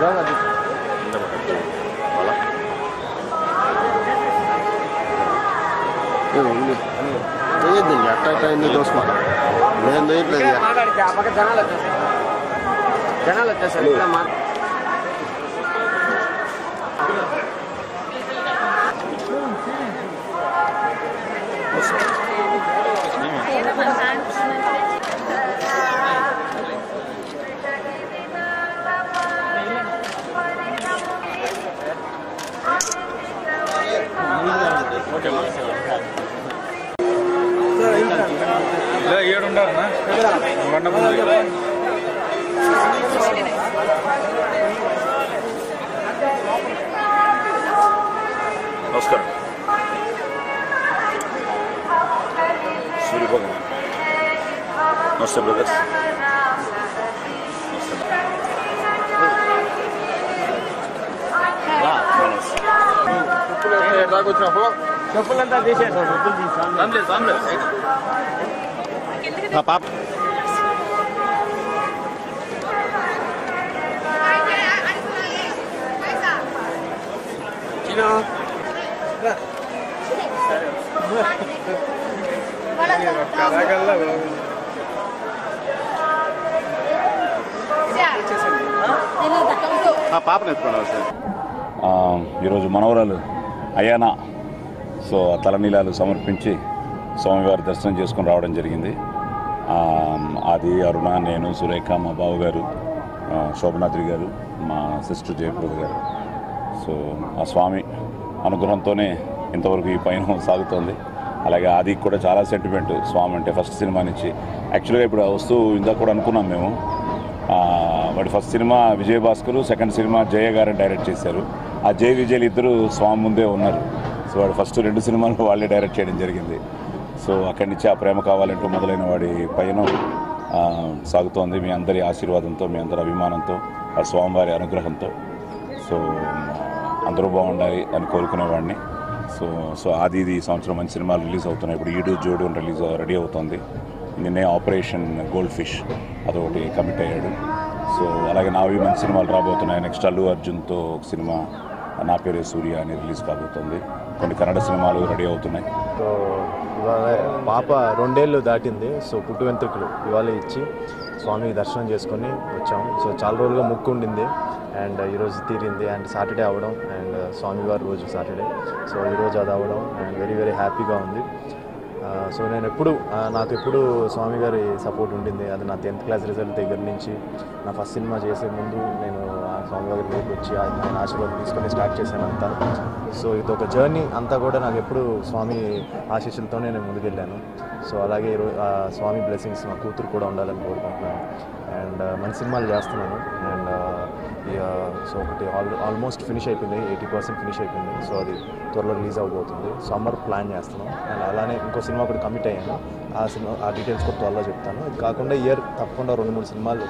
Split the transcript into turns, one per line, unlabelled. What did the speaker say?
Enggak enggak gitu. Enggak Malah. Ini ini. Ini
ini ya, kayak ini dos mah. Main नहीं लग गया. जहाँ लग जहाँ sih, जहाँ लग మా
ఏడుండాలన్నా మండపం
నమస్కారం సూర్యభగవాన్ నమస్తే బ్రదర్స్
రాకొచ్చినప్పుడు
చెప్పులంతా తీసేసాం చెప్పులు తీసాం
పాప పాపను సార్.
ఆ, ఈరోజు మనవరాలు అయానా సో తలనీలాలు సమర్పించి స్వామివారి దర్శనం చేసుకొని రావడం జరిగింది. అది అరుణ నేను సురేఖ మా బావగారు గారు శోభనాద్రి గారు మా సిస్టర్ జయప్రద గారు. సో ఆ స్వామి అనుగ్రహంతోనే ఇంతవరకు ఈ పయనం సాగుతోంది. అలాగే అది కూడా చాలా సెంటిమెంట్ స్వామి అంటే ఫస్ట్ సినిమా నుంచి. యాక్చువల్గా ఇప్పుడు వస్తూ ఇందాక కూడా అనుకున్నాం మేము. వాడి first cinema Vijay Bhaskar second cinema Jaya garu direct చేశారు. ఆ జయ విజయలు ఇద్దరు స్వామి ముందే ఉన్నారు. సో వాడు ఫస్ట్ రెండు సినిమాలు వాళ్ళే డైరెక్ట్ చేయడం జరిగింది. సో అక్కడి నుంచి ఆ ప్రేమ కావాలంటూ మొదలైన వాడి పయనం సాగుతోంది. మీ అందరి ఆశీర్వాదంతో మీ అందరి అభిమానంతో ఆ స్వామివారి అనుగ్రహంతో. సో అందరూ బాగుండాలి అని కోరుకునేవాడిని. సో సో అది ఇది ఈ సంవత్సరం మంచి సినిమాలు రిలీజ్ అవుతున్నాయి. ఇప్పుడు ఈడు జోడు రిలీజ్ రెడీ అవుతుంది. నిన్నే ఆపరేషన్ గోల్డ్ ఫిష్ అదొకటి కమిట్ అయ్యాడు. సో అలాగే నావి మంచి సినిమాలు రాబోతున్నాయి. నెక్స్ట్ అల్లు అర్జున్తో ఒక సినిమా నా పేరే సూర్య అని రిలీజ్ కాబోతుంది. కొన్ని కన్నడ సినిమాలు రెడీ అవుతున్నాయి.
సో ఇవాళ పాప రెండేళ్ళు దాటింది. సో పుట్టు వెంట్రుకలు ఇవాళ ఇచ్చి స్వామి దర్శనం చేసుకొని వచ్చాము. సో చాలా రోజులుగా ముక్కు ఉండింది అండ్ ఈరోజు తీరింది. అండ్ సాటర్డే అవ్వడం అండ్ స్వామివారి రోజు సాటర్డే. సో ఈరోజు అది అవ్వడం అండ్ వెరీ వెరీ హ్యాపీగా ఉంది. సో నేను ఎప్పుడు నాకు ఎప్పుడు స్వామి గారి సపోర్ట్ ఉండింది. అది నా టెన్త్ క్లాస్ రిజల్ట్ దగ్గర నుంచి. నా ఫస్ట్ సినిమా చేసే ముందు నేను ఆ స్వామి గారి దగ్గరికి వచ్చి ఆయన ఆశీర్వాదం తీసుకొని స్టార్ట్ చేశాను అంతా. సో ఇది ఒక జర్నీ. అంతా కూడా నాకు ఎప్పుడు స్వామి ఆశీస్సులతోనే నేను ముందుకెళ్ళాను. సో అలాగే ఆ స్వామి బ్లెస్సింగ్స్ మా కూతురు కూడా ఉండాలని కోరుకుంటున్నాను. అండ్ మంచి సినిమాలు చేస్తున్నాను. అండ్ సో ఒకటి ఆల్ ఆల్మోస్ట్ ఫినిష్ అయిపోయింది ఎయిటీ పర్సెంట్ ఫినిష్ అయిపోయింది. సో అది త్వరలో రిలీజ్ అవ్వబోతుంది సమ్మర్ ప్లాన్ చేస్తున్నాం. అండ్ అలానే ఇంకో సినిమా కూడా కమిట్ అయ్యాను. ఆ సినిమా ఆ డీటెయిల్స్ కూడా త్వరలో చెప్తాను. ఇది కాకుండా ఇయర్ తప్పకుండా రెండు మూడు సినిమాలు